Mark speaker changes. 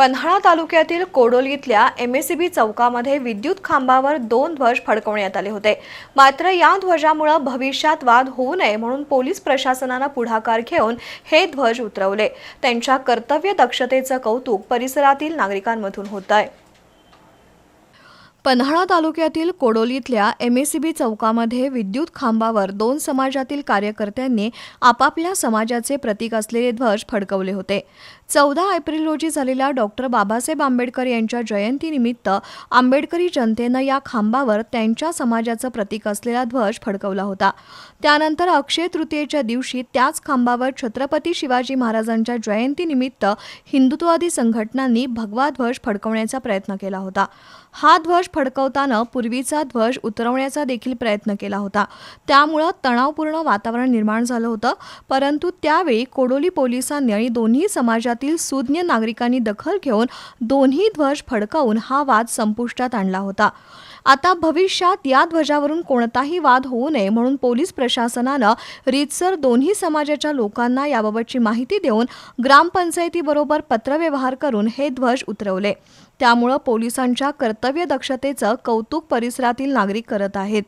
Speaker 1: पन्हाळा तालुक्यातील कोडोलीतल्या एमएसीबी चौकामध्ये विद्युत खांबावर दोन ध्वज फडकवण्यात आले होते. मात्र या ध्वजामुळे भविष्यात वाद होऊ नये म्हणून पोलीस प्रशासनानं पुढाकार घेऊन हे ध्वज उतरवले. त्यांच्या कर्तव्य दक्षतेचं कौतुक परिसरातील नागरिकांमधून होत आहे पन्हाळा तालुक्यातील कोडोलीतल्या एमएसीबी चौकामध्ये विद्युत खांबावर दोन समाजातील कार्यकर्त्यांनी आपापल्या समाजाचे प्रतीक असलेले ध्वज फडकवले होते. चौदा एप्रिल रोजी झालेल्या डॉक्टर बाबासाहेब आंबेडकर यांच्या जयंतीनिमित्त आंबेडकरी जनतेनं या खांबावर त्यांच्या समाजाचं प्रतीक असलेला ध्वज फडकवला होता. त्यानंतर अक्षय तृतीयेच्या दिवशी त्याच खांबावर छत्रपती शिवाजी महाराजांच्या जयंतीनिमित्त हिंदुत्ववादी संघटनांनी भगवा ध्वज फडकवण्याचा प्रयत्न केला होता. हा ध्वज फडकवताना पूर्वीचा ध्वज उतरवण्याचा देखील प्रयत्न केला होता. त्यामुळं तणावपूर्ण वातावरण निर्माण झालं होतं. परंतु त्यावेळी कोडोली पोलिसांनी आणि दोन्ही समाजातील सुज्ञ नागरिकांनी दखल घेऊन दोन्ही ध्वज फडकवून हा वाद संपुष्टात आणला होता. आता भविष्यात या ध्वजावरून कोणताही वाद होऊ नये म्हणून पोलीस प्रशासनानं रीतसर दोन्ही समाजाच्या लोकांना याबाबतची माहिती देऊन ग्रामपंचायतीबरोबर पत्रव्यवहार करून हे ध्वज उतरवले. त्यामुळं पोलिसांच्या कर्तव्य दक्षतेचं कौतुक परिसरातील नागरिक करत आहेत.